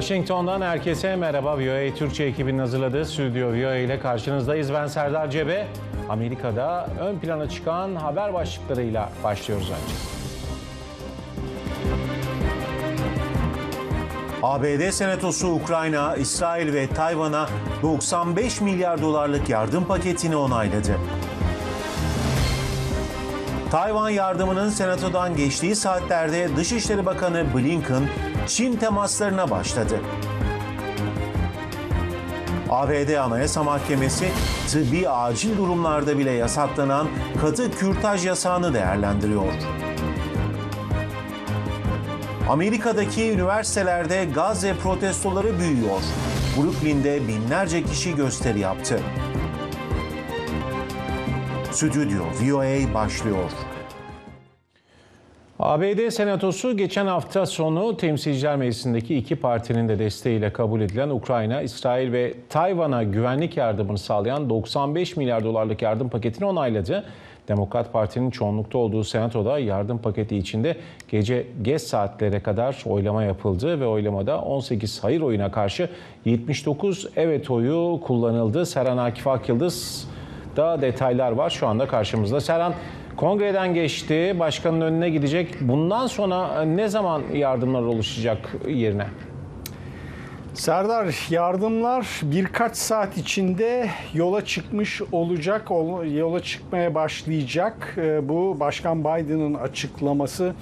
Washington'dan herkese merhaba. VOA Türkçe ekibinin hazırladığı Stüdyo VOA ile karşınızdayız. Ben Serdar Cebe. Amerika'da ön plana çıkan haber başlıklarıyla başlıyoruz önce. ABD Senatosu Ukrayna, İsrail ve Tayvan'a 95 milyar dolarlık yardım paketini onayladı. Tayvan yardımının senatodan geçtiği saatlerde Dışişleri Bakanı Blinken Çin temaslarına başladı. ABD Anayasa Mahkemesi tıbbi acil durumlarda bile yasaklanan katı kürtaj yasağını değerlendiriyor. Amerika'daki üniversitelerde Gazze protestoları büyüyor. Brooklyn'de binlerce kişi gösteri yaptı. Stüdyo VOA başlıyor. ABD Senatosu geçen hafta sonu Temsilciler Meclisi'ndeki iki partinin de desteğiyle kabul edilen Ukrayna, İsrail ve Tayvan'a güvenlik yardımını sağlayan 95 milyar dolarlık yardım paketini onayladı. Demokrat Parti'nin çoğunlukta olduğu Senato'da yardım paketi içinde gece geç saatlere kadar oylama yapıldı ve oylamada 18 hayır oyuna karşı 79 evet oyu kullanıldı. Serhan Akif Akyıldız da detaylar var şu anda karşımızda. Serhan kongreden geçti, başkanın önüne gidecek. Bundan sonra ne zaman yardımlar oluşacak yerine? Serdar yardımlar birkaç saat içinde yola çıkmış olacak, yola çıkmaya başlayacak. Ee, Bu Başkan Biden'ın açıklaması.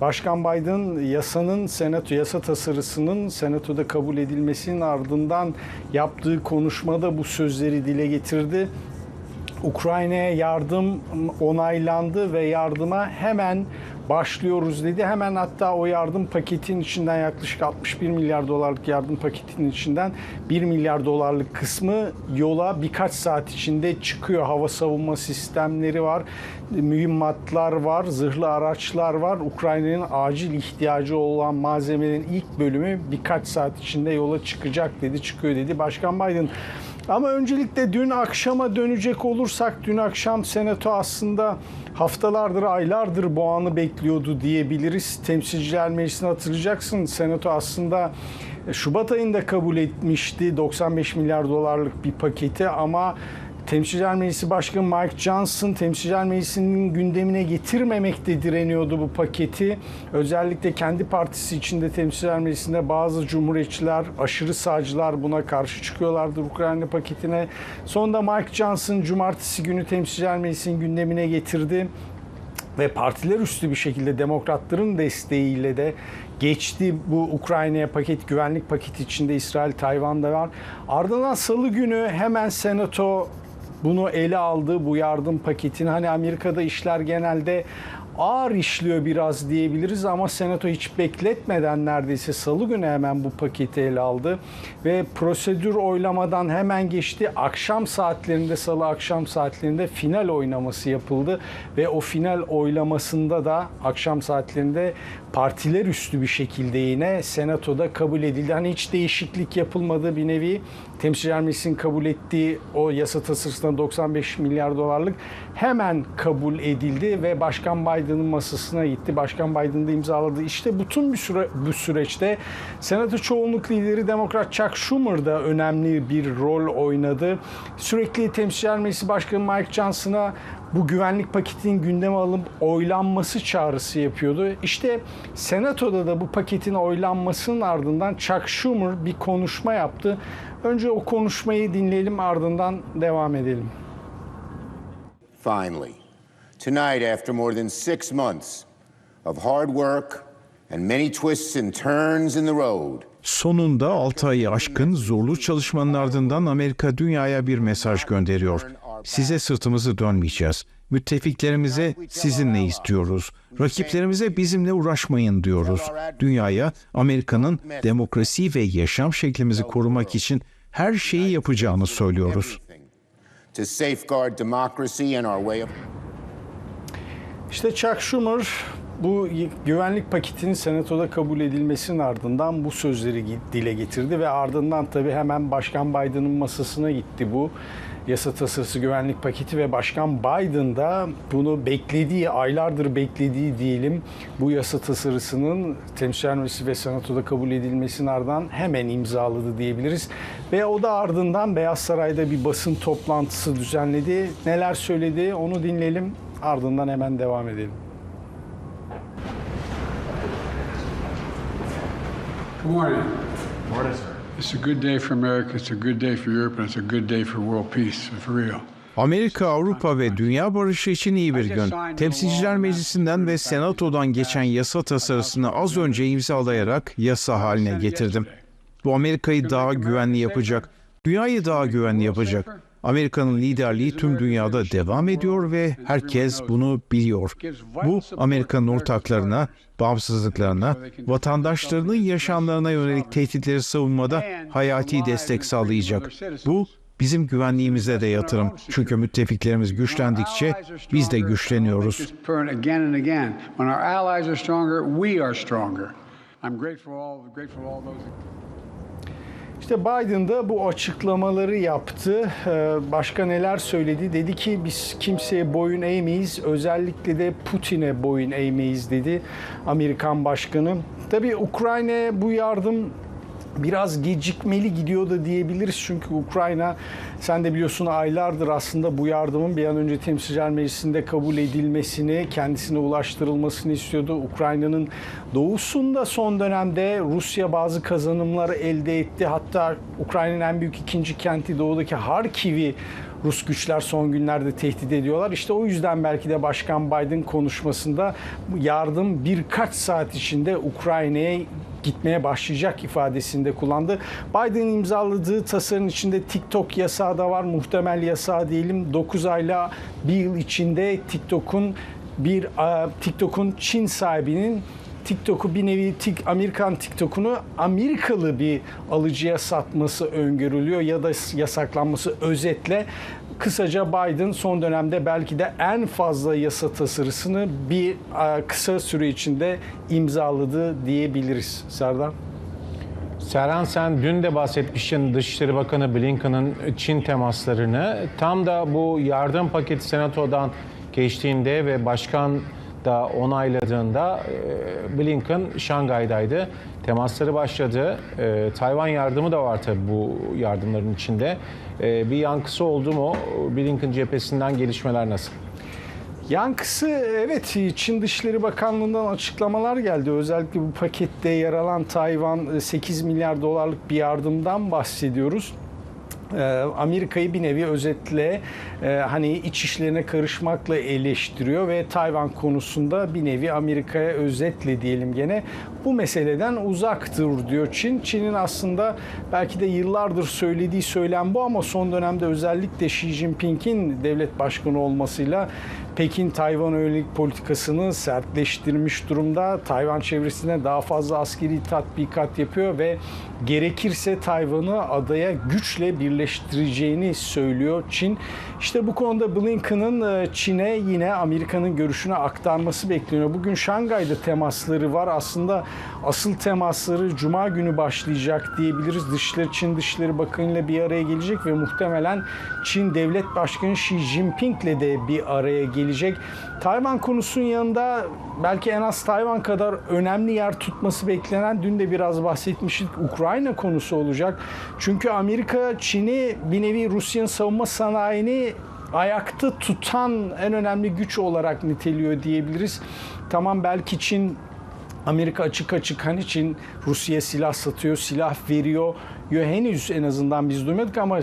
Başkan Biden yasanın senato yasa tasarısının senatoda kabul edilmesinin ardından yaptığı konuşmada bu sözleri dile getirdi. Ukrayna'ya yardım onaylandı ve yardıma hemen başlıyoruz dedi. Hemen hatta o yardım paketinin içinden yaklaşık 61 milyar dolarlık yardım paketinin içinden 1 milyar dolarlık kısmı yola birkaç saat içinde çıkıyor. Hava savunma sistemleri var, mühimmatlar var, zırhlı araçlar var. Ukrayna'nın acil ihtiyacı olan malzemelerin ilk bölümü birkaç saat içinde yola çıkacak dedi, çıkıyor dedi. Başkan Biden ama öncelikle dün akşama dönecek olursak dün akşam senato aslında haftalardır, aylardır bu anı bekliyordu diyebiliriz. Temsilciler Meclisi'ni hatırlayacaksın. Senato aslında Şubat ayında kabul etmişti 95 milyar dolarlık bir paketi ama Temsilciler Meclisi Başkanı Mike Johnson Temsilciler Meclisi'nin gündemine getirmemekte direniyordu bu paketi. Özellikle kendi partisi içinde Temsilciler Meclisi'nde bazı cumhuriyetçiler, aşırı sağcılar buna karşı çıkıyorlardı Ukrayna paketine. Sonunda Mike Johnson cumartesi günü Temsilciler Meclisi'nin gündemine getirdi ve partiler üstü bir şekilde demokratların desteğiyle de geçti bu Ukrayna'ya paket güvenlik paketi içinde İsrail, Tayvan'da var. Ardından salı günü hemen senato bunu ele aldı bu yardım paketini. Hani Amerika'da işler genelde ağır işliyor biraz diyebiliriz ama Senato hiç bekletmeden neredeyse salı günü hemen bu paketi ele aldı ve prosedür oylamadan hemen geçti. Akşam saatlerinde salı akşam saatlerinde final oynaması yapıldı ve o final oylamasında da akşam saatlerinde partiler üstü bir şekilde yine Senato'da kabul edildi. Hani hiç değişiklik yapılmadı bir nevi. Temsilciler Meclisi'nin kabul ettiği o yasa tasarısına 95 milyar dolarlık hemen kabul edildi ve Başkan Biden'ın masasına gitti. Başkan Biden da imzaladı. İşte bütün bir süre, bu süreçte Senato çoğunluk lideri Demokrat Chuck Schumer da önemli bir rol oynadı. Sürekli Temsilciler Meclisi Başkanı Mike Johnson'a bu güvenlik paketinin gündeme alınıp oylanması çağrısı yapıyordu. İşte Senato'da da bu paketin oylanmasının ardından Chuck Schumer bir konuşma yaptı. Önce o konuşmayı dinleyelim ardından devam edelim. Finally, tonight, after more than six months of hard work and many twists and turns in the road, Sonunda 6 ayı aşkın zorlu çalışmanın ardından Amerika dünyaya bir mesaj gönderiyor. Size sırtımızı dönmeyeceğiz. Müttefiklerimize sizinle istiyoruz. Rakiplerimize bizimle uğraşmayın diyoruz. Dünyaya Amerika'nın demokrasi ve yaşam şeklimizi korumak için her şeyi yapacağını söylüyoruz. İşte Chuck Schumer bu güvenlik paketinin senatoda kabul edilmesinin ardından bu sözleri dile getirdi ve ardından tabii hemen Başkan Biden'ın masasına gitti bu. yasa tasarısı güvenlik paketi ve Başkan Biden da bunu beklediği, aylardır beklediği diyelim bu yasa tasarısının Temsilciler ve Senato'da kabul edilmesinin ardından hemen imzaladı diyebiliriz. Ve o da ardından Beyaz Saray'da bir basın toplantısı düzenledi. Neler söyledi onu dinleyelim ardından hemen devam edelim. Good morning. Morning, sir. It's a good day for America, it's a good day for Europe, and it's a good day for world peace, for real. Amerika, Avrupa ve dünya barışı için iyi bir gün. Temsilciler Meclisi'nden ve Senato'dan geçen yasa tasarısını az önce imzalayarak yasa haline getirdim. Bu Amerika'yı daha güvenli yapacak, dünyayı daha güvenli yapacak. Amerika'nın liderliği tüm dünyada devam ediyor ve herkes bunu biliyor. Bu Amerika'nın ortaklarına, bağımsızlıklarına, vatandaşlarının yaşamlarına yönelik tehditleri savunmada hayati destek sağlayacak. Bu bizim güvenliğimize de yatırım. Çünkü müttefiklerimiz güçlendikçe biz de güçleniyoruz. I'm grateful all, grateful all those. İşte Biden da bu açıklamaları yaptı. Ee, Başka neler söyledi? Dedi ki biz kimseye boyun eğmeyiz. Özellikle de Putin'e boyun eğmeyiz dedi Amerikan başkanı. Tabii Ukrayna'ya bu yardım biraz gecikmeli gidiyor da diyebiliriz. Çünkü Ukrayna sen de biliyorsun aylardır aslında bu yardımın bir an önce Temsilciler Meclisi'nde kabul edilmesini, kendisine ulaştırılmasını istiyordu. Ukrayna'nın doğusunda son dönemde Rusya bazı kazanımları elde etti. Hatta Ukrayna'nın en büyük ikinci kenti doğudaki Harkiv'i Rus güçler son günlerde tehdit ediyorlar. İşte o yüzden belki de Başkan Biden konuşmasında yardım birkaç saat içinde Ukrayna'ya gitmeye başlayacak ifadesinde kullandı. Biden'ın imzaladığı tasarının içinde TikTok yasağı da var. Muhtemel yasağı diyelim 9 ayla 1 yıl içinde TikTok'un bir e, TikTok'un Çin sahibinin TikTok'u bir nevi tik, Amerikan TikTok'unu Amerikalı bir alıcıya satması öngörülüyor ya da yasaklanması özetle. Kısaca Biden son dönemde belki de en fazla yasa tasarısını bir e, kısa süre içinde imzaladı diyebiliriz. Serdar. Serhan sen dün de bahsetmiştin Dışişleri Bakanı Blinken'ın Çin temaslarını. Tam da bu yardım paketi Senato'dan geçtiğinde ve başkan da onayladığında e, Blinken Şangay'daydı. Temasları başladı. E, Tayvan yardımı da var tabii bu yardımların içinde. E, Bir yankısı oldu mu? Blinken cephesinden gelişmeler nasıl? Yankısı evet Çin Dışişleri Bakanlığı'ndan açıklamalar geldi. Özellikle bu pakette yer alan Tayvan 8 milyar dolarlık bir yardımdan bahsediyoruz. Ee, Amerika'yı bir nevi özetle e, hani iç işlerine karışmakla eleştiriyor ve Tayvan konusunda bir nevi Amerika'ya özetle diyelim gene bu meseleden uzaktır diyor Çin. Çin'in aslında belki de yıllardır söylediği söylem bu ama son dönemde özellikle Xi Jinping'in devlet başkanı olmasıyla Pekin Tayvan yönelik politikasını sertleştirmiş durumda. Tayvan çevresine daha fazla askeri tatbikat yapıyor ve gerekirse Tayvan'ı adaya güçle birleştireceğini söylüyor Çin. İşte bu konuda Blinken'ın e, Çin'e yine Amerika'nın görüşünü aktarması bekleniyor. Bugün Şangay'da temasları var. Aslında asıl temasları Cuma günü başlayacak diyebiliriz. Dışişleri Çin Dışişleri Bakanı ile bir araya gelecek ve muhtemelen Çin Devlet Başkanı Xi Jinping ile de bir araya gelecek. Tayvan konusunun yanında belki en az Tayvan kadar önemli yer tutması beklenen dün de biraz bahsetmiştik Ukrayna konusu olacak. Çünkü Amerika Çin'i bir nevi Rusya'nın savunma sanayini ayakta tutan en önemli güç olarak niteliyor diyebiliriz. Tamam belki Çin Amerika açık açık hani Çin Rusya'ya silah satıyor, silah veriyor. Henüz en azından biz duymadık ama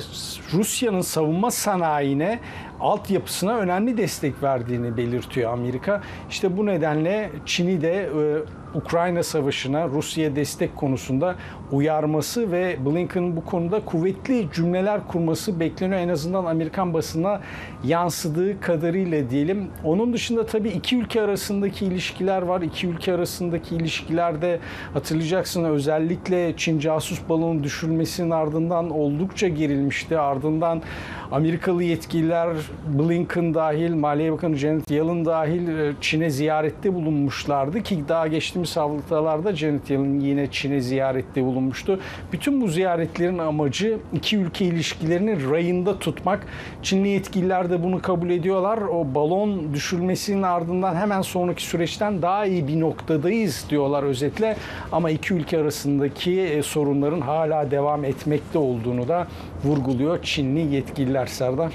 Rusya'nın savunma sanayine, altyapısına önemli destek verdiğini belirtiyor Amerika. İşte bu nedenle Çin'i de e, Ukrayna Savaşı'na Rusya destek konusunda uyarması ve Blinken bu konuda kuvvetli cümleler kurması bekleniyor. En azından Amerikan basına yansıdığı kadarıyla diyelim. Onun dışında tabii iki ülke arasındaki ilişkiler var. İki ülke arasındaki ilişkilerde hatırlayacaksın özellikle Çin casus balonu düşürme düşülmesinin ardından oldukça gerilmişti. Ardından Amerikalı yetkililer Blinken dahil, Maliye Bakanı Janet Yellen dahil e, Çin'e ziyarette bulunmuşlardı ki daha geçtiğimiz haftalarda Janet Yellen yine Çin'e ziyarette bulunmuştu. Bütün bu ziyaretlerin amacı iki ülke ilişkilerini rayında tutmak. Çinli yetkililer de bunu kabul ediyorlar. O balon düşülmesinin ardından hemen sonraki süreçten daha iyi bir noktadayız diyorlar özetle. Ama iki ülke arasındaki e, sorunların hala devam etmekte olduğunu da vurguluyor Çinli yetkililer Serdar.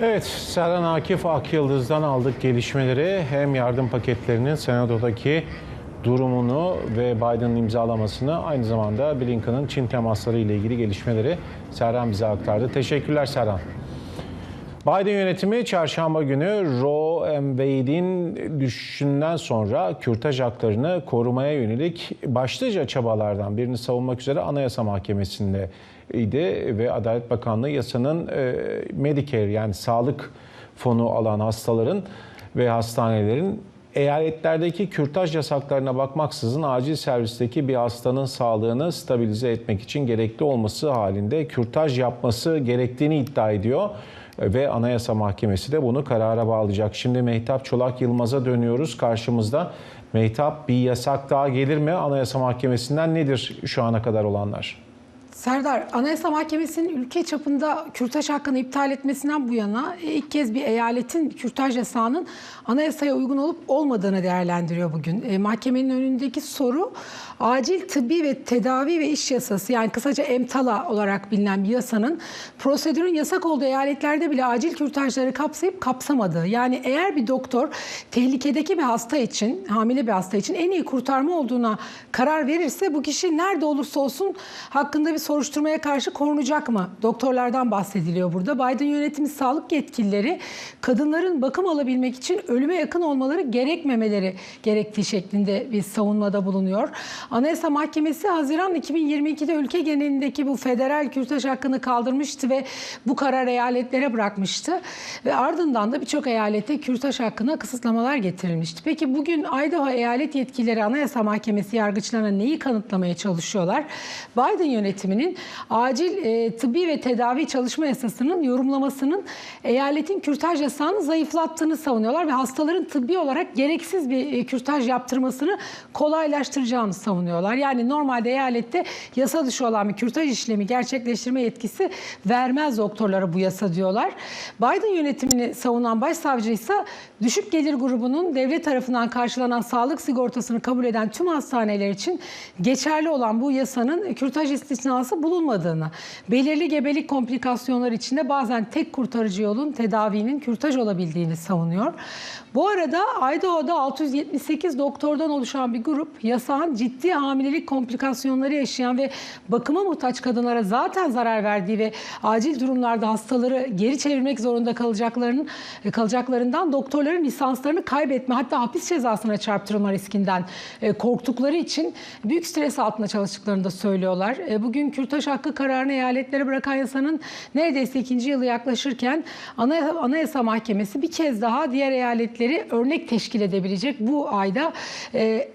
Evet, Serhan Akif Akyıldız'dan aldık gelişmeleri. Hem yardım paketlerinin Senato'daki durumunu ve Biden'ın imzalamasını aynı zamanda Blinken'ın Çin temasları ile ilgili gelişmeleri Serhan bize aktardı. Teşekkürler Serhan. Biden yönetimi çarşamba günü Roe v. Wade'in düşüşünden sonra kürtaj haklarını korumaya yönelik başlıca çabalardan birini savunmak üzere Anayasa Mahkemesi'nde idi ve Adalet Bakanlığı yasanın e, Medicare yani sağlık fonu alan hastaların ve hastanelerin eyaletlerdeki kürtaj yasaklarına bakmaksızın acil servisteki bir hastanın sağlığını stabilize etmek için gerekli olması halinde kürtaj yapması gerektiğini iddia ediyor ve Anayasa Mahkemesi de bunu karara bağlayacak. Şimdi Mehtap Çolak Yılmaz'a dönüyoruz karşımızda. Mehtap bir yasak daha gelir mi? Anayasa Mahkemesi'nden nedir şu ana kadar olanlar? Serdar, Anayasa Mahkemesi'nin ülke çapında kürtaj hakkını iptal etmesinden bu yana e, ilk kez bir eyaletin kürtaj yasağının anayasaya uygun olup olmadığını değerlendiriyor bugün. E, mahkemenin önündeki soru acil tıbbi ve tedavi ve iş yasası yani kısaca EMTALA olarak bilinen bir yasanın prosedürün yasak olduğu eyaletlerde bile acil kürtajları kapsayıp kapsamadığı. Yani eğer bir doktor tehlikedeki bir hasta için, hamile bir hasta için en iyi kurtarma olduğuna karar verirse bu kişi nerede olursa olsun hakkında bir soruşturmaya karşı korunacak mı? Doktorlardan bahsediliyor burada. Biden yönetimi sağlık yetkilileri kadınların bakım alabilmek için ölüme yakın olmaları gerekmemeleri gerektiği şeklinde bir savunmada bulunuyor. Anayasa Mahkemesi Haziran 2022'de ülke genelindeki bu federal kürtaj hakkını kaldırmıştı ve bu karar eyaletlere bırakmıştı. Ve ardından da birçok eyalete kürtaj hakkına kısıtlamalar getirilmişti. Peki bugün Idaho eyalet yetkilileri Anayasa Mahkemesi yargıçlarına neyi kanıtlamaya çalışıyorlar? Biden yönetiminin acil e, tıbbi ve tedavi çalışma yasasının yorumlamasının eyaletin kürtaj yasağını zayıflattığını savunuyorlar ve hastaların tıbbi olarak gereksiz bir e, kürtaj yaptırmasını kolaylaştıracağını savunuyorlar. Yani normalde eyalette yasa dışı olan bir kürtaj işlemi gerçekleştirme yetkisi vermez doktorlara bu yasa diyorlar. Biden yönetimini savunan başsavcı ise düşük gelir grubunun devlet tarafından karşılanan sağlık sigortasını kabul eden tüm hastaneler için geçerli olan bu yasanın kürtaj istisnası bulunmadığını, belirli gebelik komplikasyonları içinde bazen tek kurtarıcı yolun tedavinin kürtaj olabildiğini savunuyor. Bu arada Idaho'da 678 doktordan oluşan bir grup yasağın ciddi hamilelik komplikasyonları yaşayan ve bakıma muhtaç kadınlara zaten zarar verdiği ve acil durumlarda hastaları geri çevirmek zorunda kalacaklarının kalacaklarından doktorların lisanslarını kaybetme hatta hapis cezasına çarptırılma riskinden e, korktukları için büyük stres altında çalıştıklarını da söylüyorlar. E, Bugün kürtaj hakkı kararını eyaletlere bırakan yasanın neredeyse ikinci yılı yaklaşırken Anayasa, Mahkemesi bir kez daha diğer eyaletleri örnek teşkil edebilecek bu ayda e,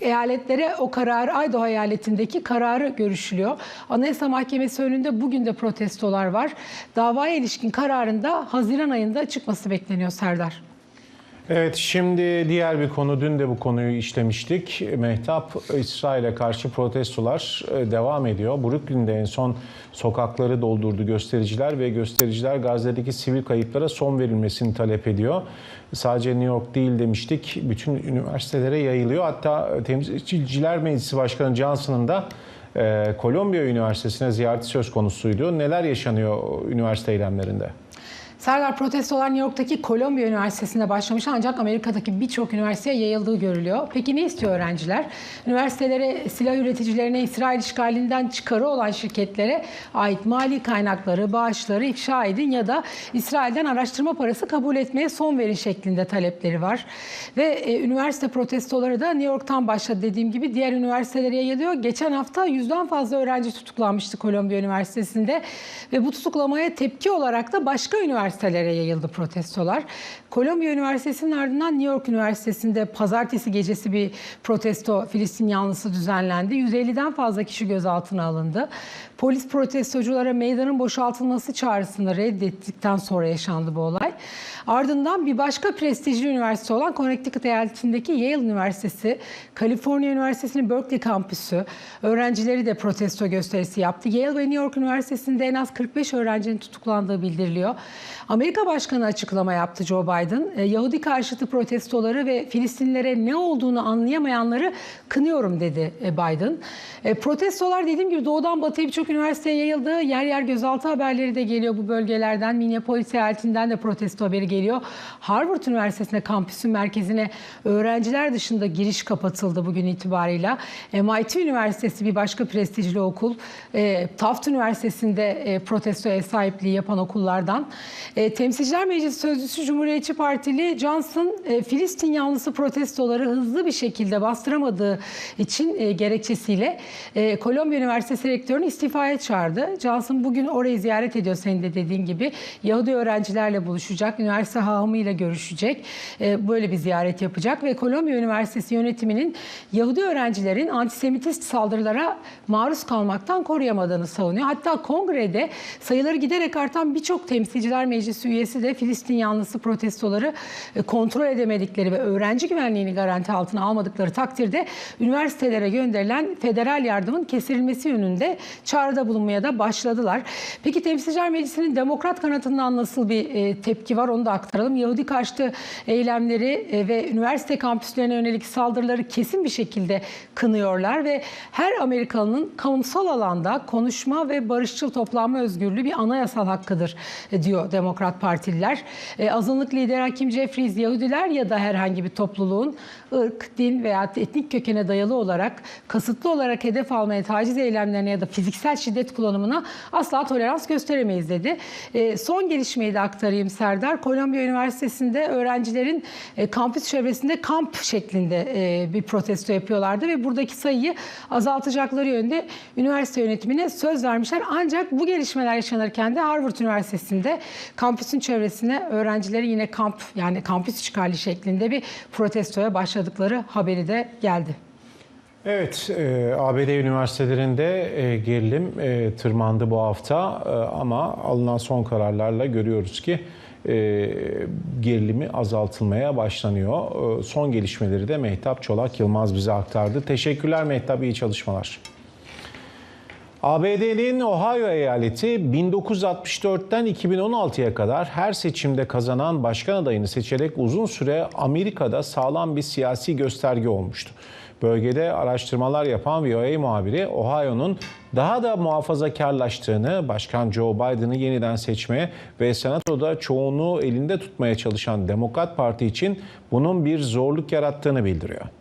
eyaletlere o karar Idaho eyaletindeki kararı görüşülüyor. Anayasa Mahkemesi önünde bugün de protestolar var. Davaya ilişkin kararında Haziran ayında çıkması bekleniyor Serdar. Evet şimdi diğer bir konu dün de bu konuyu işlemiştik. Mehtap İsrail'e karşı protestolar e, devam ediyor. Brooklyn'de en son sokakları doldurdu göstericiler ve göstericiler Gazze'deki sivil kayıplara son verilmesini talep ediyor. Sadece New York değil demiştik. Bütün üniversitelere yayılıyor. Hatta Temsilciler Meclisi Başkanı Johnson'ın da e, Kolombiya Üniversitesi'ne ziyareti söz konusuydu. Neler yaşanıyor üniversite eylemlerinde? Serdar protestolar New York'taki Kolombiya Üniversitesi'nde başlamış ancak Amerika'daki birçok üniversiteye yayıldığı görülüyor. Peki ne istiyor öğrenciler? Üniversitelere, silah üreticilerine, İsrail işgalinden çıkarı olan şirketlere ait mali kaynakları, bağışları ifşa edin ya da İsrail'den araştırma parası kabul etmeye son verin şeklinde talepleri var. Ve e, üniversite protestoları da New York'tan başladı dediğim gibi diğer üniversitelere yayılıyor. Geçen hafta yüzden fazla öğrenci tutuklanmıştı Kolombiya Üniversitesi'nde ve bu tutuklamaya tepki olarak da başka üniversiteler üniversitelere yayıldı protestolar. Kolombiya Üniversitesi'nin ardından New York Üniversitesi'nde pazartesi gecesi bir protesto Filistin yanlısı düzenlendi. 150'den fazla kişi gözaltına alındı. Polis protestoculara meydanın boşaltılması çağrısını reddettikten sonra yaşandı bu olay. Ardından bir başka prestijli üniversite olan Connecticut eyaletindeki Yale Üniversitesi, Kaliforniya Üniversitesi'nin Berkeley kampüsü öğrencileri de protesto gösterisi yaptı. Yale ve New York Üniversitesi'nde en az 45 öğrencinin tutuklandığı bildiriliyor. Amerika Başkanı açıklama yaptı Joe Biden. E, Yahudi karşıtı protestoları ve Filistinlilere ne olduğunu anlayamayanları kınıyorum dedi e, Biden. E, protestolar dediğim gibi doğudan batıya birçok üniversiteye yayıldı. Yer yer gözaltı haberleri de geliyor bu bölgelerden. Minneapolis eyaletinden de protesto haberi geliyor. Harvard Üniversitesi'nde kampüsün merkezine öğrenciler dışında giriş kapatıldı bugün itibarıyla. MIT Üniversitesi bir başka prestijli okul. E, Taft Üniversitesi'nde e, protesto ev sahipliği yapan okullardan. E, Temsilciler Meclisi Sözcüsü Cumhuriyetçi Partili Johnson, e, Filistin yanlısı protestoları hızlı bir şekilde bastıramadığı için e, gerekçesiyle e, Kolombiya Üniversitesi Rektörünü istifaya çağırdı. Johnson bugün orayı ziyaret ediyor senin de dediğin gibi. Yahudi öğrencilerle buluşacak, üniversite hahamıyla görüşecek. E, böyle bir ziyaret yapacak ve Kolombiya Üniversitesi yönetiminin Yahudi öğrencilerin antisemitist saldırılara maruz kalmaktan koruyamadığını savunuyor. Hatta kongrede sayıları giderek artan birçok temsilciler meclisi üyesi de Filistin yanlısı protestoları e, kontrol edemedikleri ve öğrenci güvenliğini garanti altına almadıkları takdirde üniversitelere gönderilen federal yardımın kesilmesi yönünde çağrıda bulunmaya da başladılar. Peki Temsilciler Meclisi'nin demokrat kanatından nasıl bir e, tepki var onu da aktaralım. Yahudi karşıtı eylemleri e, ve üniversite kampüslerine yönelik saldırıları kesin bir şekilde kınıyorlar ve her Amerikalının kamusal alanda konuşma ve barışçıl toplanma özgürlüğü bir anayasal hakkıdır e, diyor Demokrat Partililer. E, azınlık lideri Hakim Jeffries Yahudiler ya da herhangi bir topluluğun ırk, din veya etnik kökene dayalı olarak kasıtlı olarak hedef almaya, taciz eylemlerine ya da fiziksel şiddet kullanımına asla tolerans gösteremeyiz dedi. E, son gelişmeyi de aktarayım Serdar. Kolombiya Üniversitesi'nde öğrencilerin e, kampüs çevresinde kamp şeklinde e, bir protesto yapıyorlardı ve buradaki sayıyı azaltacakları yönde üniversite yönetimine söz vermişler. Ancak bu gelişmeler yaşanırken de Harvard Üniversitesi'nde kampüsün çevresine öğrencileri yine kamp yani kampüs işgali şeklinde bir protestoya başladıkları haberi de geldi. Evet, e, ABD üniversitelerinde e, gerilim e, tırmandı bu hafta e, ama alınan son kararlarla görüyoruz ki e, gerilimi azaltılmaya başlanıyor. E, son gelişmeleri de Mehtap Çolak Yılmaz bize aktardı. Teşekkürler Mehtap, iyi çalışmalar. ABD'nin Ohio eyaleti 1964'ten 2016'ya kadar her seçimde kazanan başkan adayını seçerek uzun süre Amerika'da sağlam bir siyasi gösterge olmuştu. Bölgede araştırmalar yapan VOA muhabiri Ohio'nun daha da muhafazakarlaştığını, Başkan Joe Biden'ı yeniden seçmeye ve senatoda çoğunluğu elinde tutmaya çalışan Demokrat Parti için bunun bir zorluk yarattığını bildiriyor.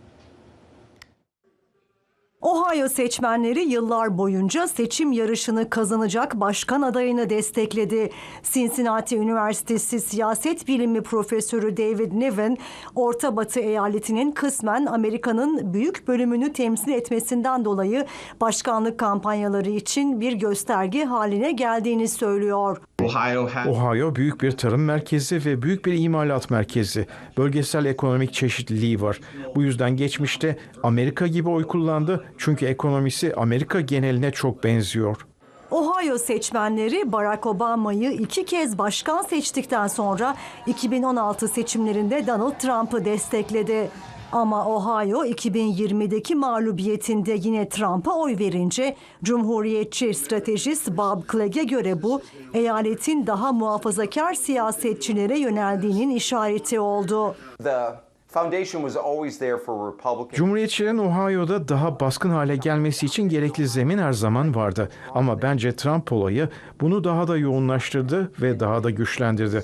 Ohio seçmenleri yıllar boyunca seçim yarışını kazanacak başkan adayını destekledi. Cincinnati Üniversitesi siyaset bilimi profesörü David Niven, Orta Batı eyaletinin kısmen Amerika'nın büyük bölümünü temsil etmesinden dolayı başkanlık kampanyaları için bir gösterge haline geldiğini söylüyor. Ohio büyük bir tarım merkezi ve büyük bir imalat merkezi. Bölgesel ekonomik çeşitliliği var. Bu yüzden geçmişte Amerika gibi oy kullandı çünkü ekonomisi Amerika geneline çok benziyor. Ohio seçmenleri Barack Obama'yı iki kez başkan seçtikten sonra 2016 seçimlerinde Donald Trump'ı destekledi. Ama Ohio 2020'deki mağlubiyetinde yine Trump'a oy verince Cumhuriyetçi stratejist Bob Clegg'e göre bu eyaletin daha muhafazakar siyasetçilere yöneldiğinin işareti oldu. Cumhuriyetçilerin Ohio'da daha baskın hale gelmesi için gerekli zemin her zaman vardı. Ama bence Trump olayı bunu daha da yoğunlaştırdı ve daha da güçlendirdi.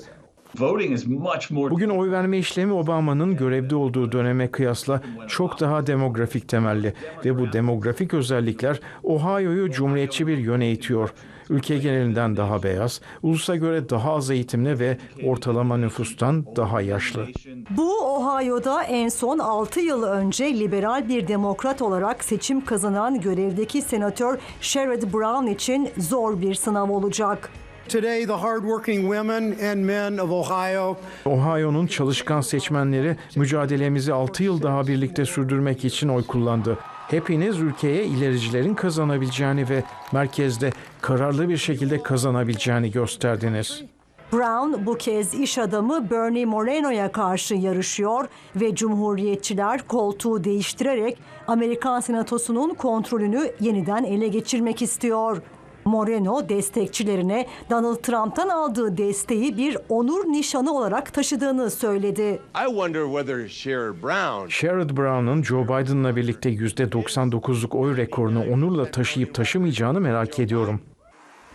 Voting is much more Bugün oy verme işlemi Obama'nın görevde olduğu döneme kıyasla çok daha demografik temelli ve bu demografik özellikler Ohio'yu cumhuriyetçi bir yöne itiyor. Ülke genelinden daha beyaz, ulusa göre daha az eğitimli ve ortalama nüfustan daha yaşlı. Bu Ohio'da en son 6 yıl önce liberal bir demokrat olarak seçim kazanan görevdeki senatör Sherrod Brown için zor bir sınav olacak. Today, the hardworking women and men of Ohio Ohio'nun çalışkan seçmenleri mücadelemizi 6 yıl daha birlikte sürdürmek için oy kullandı. Hepiniz ülkeye ilericilerin kazanabileceğini ve merkezde kararlı bir şekilde kazanabileceğini gösterdiniz. Brown bu kez iş adamı Bernie Moreno'ya karşı yarışıyor ve Cumhuriyetçiler koltuğu değiştirerek Amerikan Senatosu'nun kontrolünü yeniden ele geçirmek istiyor. Moreno destekçilerine Donald Trump'tan aldığı desteği bir onur nişanı olarak taşıdığını söyledi. I wonder whether Sherrod Brown Sherrod Brown'un Joe Biden'la birlikte %99'luk oy rekorunu onurla taşıyıp taşımayacağını merak ediyorum.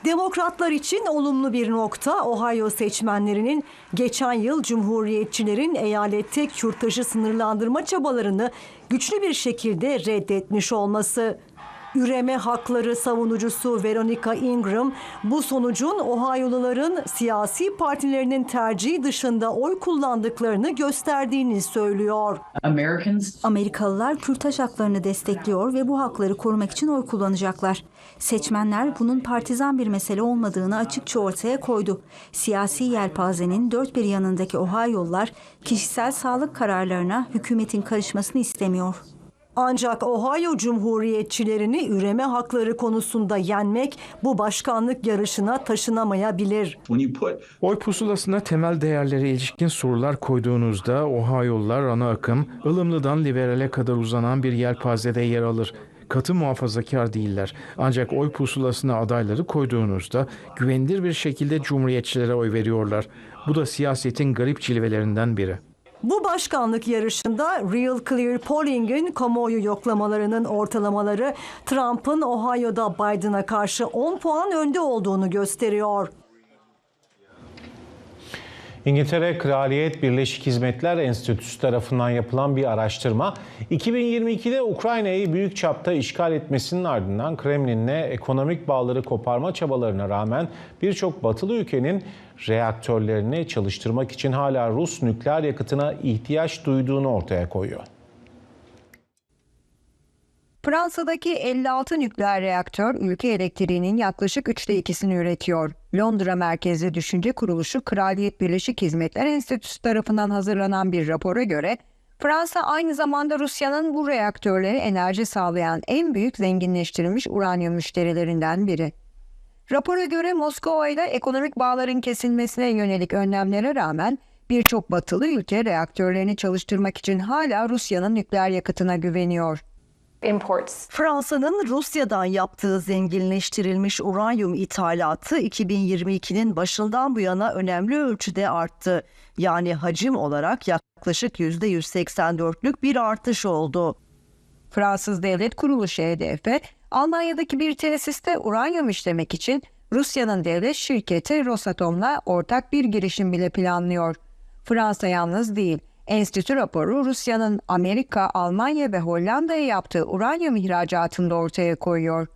Demokratlar için olumlu bir nokta Ohio seçmenlerinin geçen yıl Cumhuriyetçilerin eyalette kürtajı sınırlandırma çabalarını güçlü bir şekilde reddetmiş olması. Üreme hakları savunucusu Veronica Ingram bu sonucun Ohio'luların siyasi partilerinin tercihi dışında oy kullandıklarını gösterdiğini söylüyor. Amerikalılar kürtaj haklarını destekliyor ve bu hakları korumak için oy kullanacaklar. Seçmenler bunun partizan bir mesele olmadığını açıkça ortaya koydu. Siyasi yelpazenin dört bir yanındaki Ohio'lular kişisel sağlık kararlarına hükümetin karışmasını istemiyor. Ancak Ohio Cumhuriyetçilerini üreme hakları konusunda yenmek bu başkanlık yarışına taşınamayabilir. Oy pusulasına temel değerlere ilişkin sorular koyduğunuzda Ohio'lular ana akım, ılımlıdan liberale kadar uzanan bir yelpazede yer alır. Katı muhafazakar değiller. Ancak oy pusulasına adayları koyduğunuzda güvenilir bir şekilde cumhuriyetçilere oy veriyorlar. Bu da siyasetin garip cilvelerinden biri. Bu başkanlık yarışında Real Clear Polling'in kamuoyu yoklamalarının ortalamaları Trump'ın Ohio'da Biden'a karşı 10 puan önde olduğunu gösteriyor. İngiltere Kraliyet Birleşik Hizmetler Enstitüsü tarafından yapılan bir araştırma, 2022'de Ukrayna'yı büyük çapta işgal etmesinin ardından Kremlin'le ekonomik bağları koparma çabalarına rağmen birçok batılı ülkenin reaktörlerini çalıştırmak için hala Rus nükleer yakıtına ihtiyaç duyduğunu ortaya koyuyor. Fransa'daki 56 nükleer reaktör ülke elektriğinin yaklaşık üçte ikisini üretiyor. Londra merkezli düşünce kuruluşu Kraliyet Birleşik Hizmetler Enstitüsü tarafından hazırlanan bir rapora göre Fransa aynı zamanda Rusya'nın bu reaktörlere enerji sağlayan en büyük zenginleştirilmiş uranyum müşterilerinden biri. Rapora göre Moskova ile ekonomik bağların kesilmesine yönelik önlemlere rağmen birçok batılı ülke reaktörlerini çalıştırmak için hala Rusya'nın nükleer yakıtına güveniyor. Fransa'nın Rusya'dan yaptığı zenginleştirilmiş uranyum ithalatı 2022'nin başından bu yana önemli ölçüde arttı. Yani hacim olarak yaklaşık %184'lük bir artış oldu. Fransız Devlet Kuruluşu HDP, Almanya'daki bir tesiste uranyum işlemek için Rusya'nın devlet şirketi Rosatom'la ortak bir girişim bile planlıyor. Fransa yalnız değil. Enstitü raporu Rusya'nın Amerika, Almanya ve Hollanda'ya yaptığı uranyum ihracatını da ortaya koyuyor.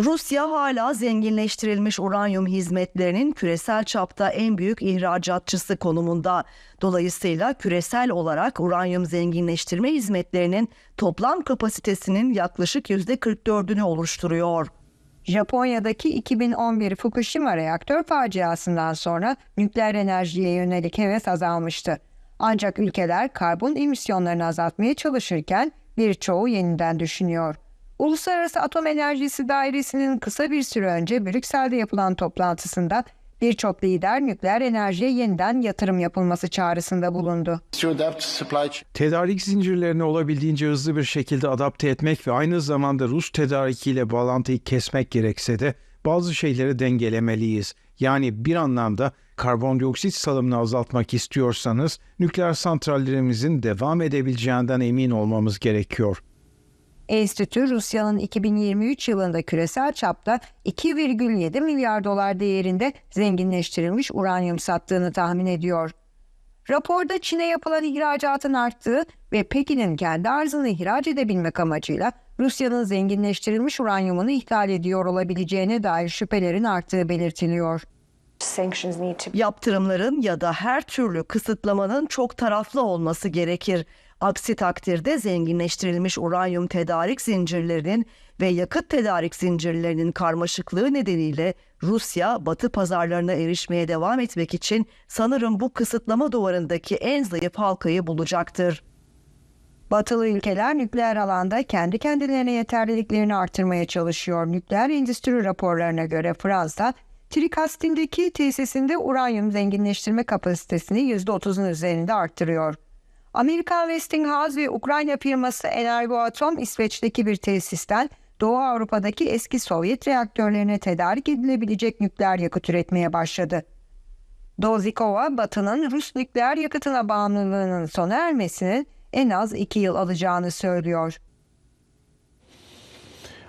Rusya hala zenginleştirilmiş uranyum hizmetlerinin küresel çapta en büyük ihracatçısı konumunda. Dolayısıyla küresel olarak uranyum zenginleştirme hizmetlerinin toplam kapasitesinin yaklaşık %44'ünü oluşturuyor. Japonya'daki 2011 Fukushima reaktör faciasından sonra nükleer enerjiye yönelik heves azalmıştı. Ancak ülkeler karbon emisyonlarını azaltmaya çalışırken birçoğu yeniden düşünüyor. Uluslararası Atom Enerjisi Dairesi'nin kısa bir süre önce Brüksel'de yapılan toplantısında birçok lider nükleer enerjiye yeniden yatırım yapılması çağrısında bulundu. Tedarik zincirlerini olabildiğince hızlı bir şekilde adapte etmek ve aynı zamanda Rus tedarikiyle bağlantıyı kesmek gerekse de bazı şeyleri dengelemeliyiz. Yani bir anlamda karbondioksit salımını azaltmak istiyorsanız nükleer santrallerimizin devam edebileceğinden emin olmamız gerekiyor. Enstitü Rusya'nın 2023 yılında küresel çapta 2,7 milyar dolar değerinde zenginleştirilmiş uranyum sattığını tahmin ediyor. Raporda Çin'e yapılan ihracatın arttığı ve Pekin'in kendi arzını ihraç edebilmek amacıyla Rusya'nın zenginleştirilmiş uranyumunu ithal ediyor olabileceğine dair şüphelerin arttığı belirtiliyor. Yaptırımların ya da her türlü kısıtlamanın çok taraflı olması gerekir. Aksi takdirde zenginleştirilmiş uranyum tedarik zincirlerinin ve yakıt tedarik zincirlerinin karmaşıklığı nedeniyle Rusya batı pazarlarına erişmeye devam etmek için sanırım bu kısıtlama duvarındaki en zayıf halkayı bulacaktır. Batılı ülkeler nükleer alanda kendi kendilerine yeterliliklerini artırmaya çalışıyor. Nükleer endüstri raporlarına göre Fransa, Trikastin'deki tesisinde uranyum zenginleştirme kapasitesini %30'un üzerinde arttırıyor. Amerika Westinghouse ve Ukrayna firması Energoatom İsveç'teki bir tesisten Doğu Avrupa'daki eski Sovyet reaktörlerine tedarik edilebilecek nükleer yakıt üretmeye başladı. Dozikova, Batı'nın Rus nükleer yakıtına bağımlılığının sona ermesinin en az iki yıl alacağını söylüyor.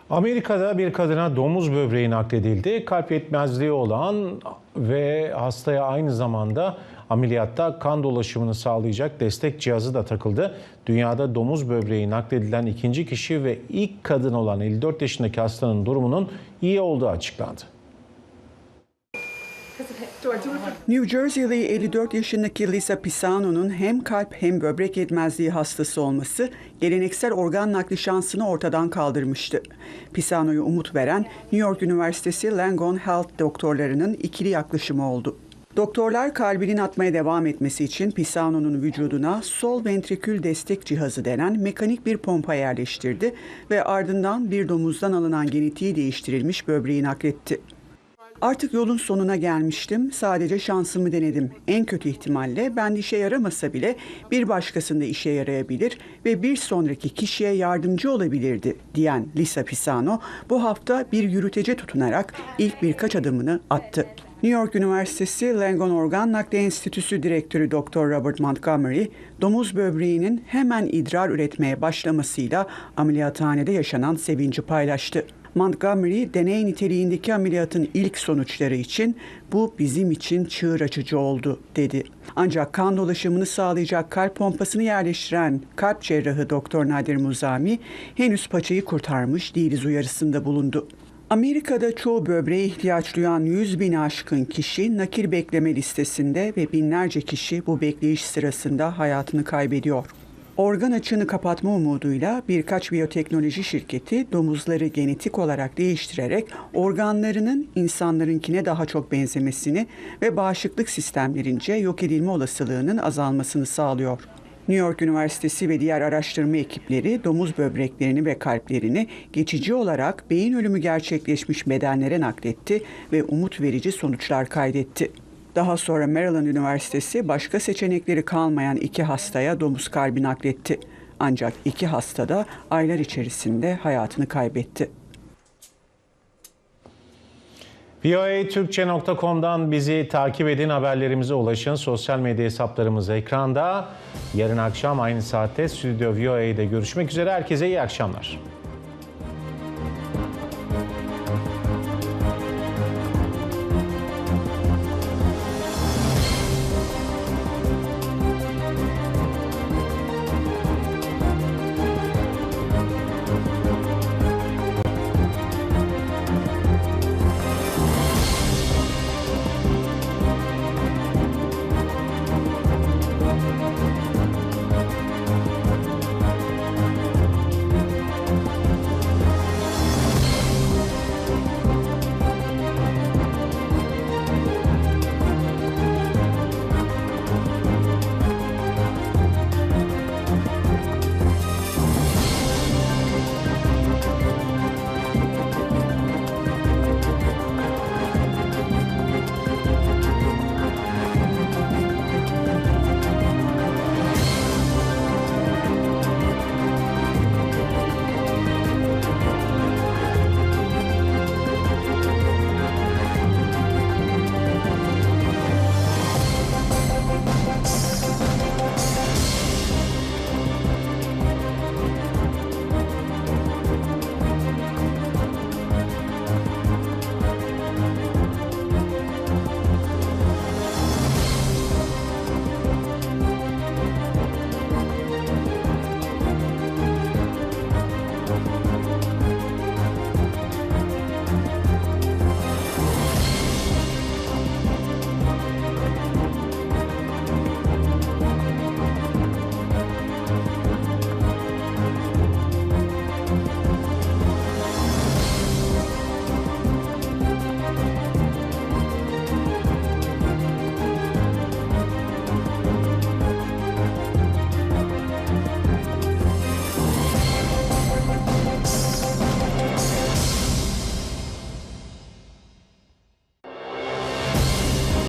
Amerika'da bir kadına domuz böbreği nakledildi. Kalp yetmezliği olan ve hastaya aynı zamanda ameliyatta kan dolaşımını sağlayacak destek cihazı da takıldı. Dünyada domuz böbreği nakledilen ikinci kişi ve ilk kadın olan 54 yaşındaki hastanın durumunun iyi olduğu açıklandı. New Jersey'li 54 yaşındaki Lisa Pisano'nun hem kalp hem böbrek yetmezliği hastası olması geleneksel organ nakli şansını ortadan kaldırmıştı. Pisano'yu umut veren New York Üniversitesi Langone Health doktorlarının ikili yaklaşımı oldu. Doktorlar kalbinin atmaya devam etmesi için Pisano'nun vücuduna sol ventrikül destek cihazı denen mekanik bir pompa yerleştirdi ve ardından bir domuzdan alınan genetiği değiştirilmiş böbreği nakletti. Artık yolun sonuna gelmiştim. Sadece şansımı denedim. En kötü ihtimalle ben işe yaramasa bile bir başkasında işe yarayabilir ve bir sonraki kişiye yardımcı olabilirdi diyen Lisa Pisano bu hafta bir yürütece tutunarak ilk birkaç adımını attı. New York Üniversitesi Langone Organ Nakli Enstitüsü Direktörü Dr. Robert Montgomery, domuz böbreğinin hemen idrar üretmeye başlamasıyla ameliyathanede yaşanan sevinci paylaştı. Montgomery, deney niteliğindeki ameliyatın ilk sonuçları için bu bizim için çığır açıcı oldu dedi. Ancak kan dolaşımını sağlayacak kalp pompasını yerleştiren kalp cerrahı Doktor Nadir Muzami henüz paçayı kurtarmış değiliz uyarısında bulundu. Amerika'da çoğu böbreğe ihtiyaç duyan 100 bin aşkın kişi nakil bekleme listesinde ve binlerce kişi bu bekleyiş sırasında hayatını kaybediyor. Organ açığını kapatma umuduyla birkaç biyoteknoloji şirketi domuzları genetik olarak değiştirerek organlarının insanlarınkine daha çok benzemesini ve bağışıklık sistemlerince yok edilme olasılığının azalmasını sağlıyor. New York Üniversitesi ve diğer araştırma ekipleri domuz böbreklerini ve kalplerini geçici olarak beyin ölümü gerçekleşmiş bedenlere nakletti ve umut verici sonuçlar kaydetti. Daha sonra Maryland Üniversitesi başka seçenekleri kalmayan iki hastaya domuz kalbi nakletti. Ancak iki hasta da aylar içerisinde hayatını kaybetti. voatürkçe.com'dan bizi takip edin, haberlerimize ulaşın. Sosyal medya hesaplarımız ekranda. Yarın akşam aynı saatte Stüdyo VOA'de görüşmek üzere. Herkese iyi akşamlar.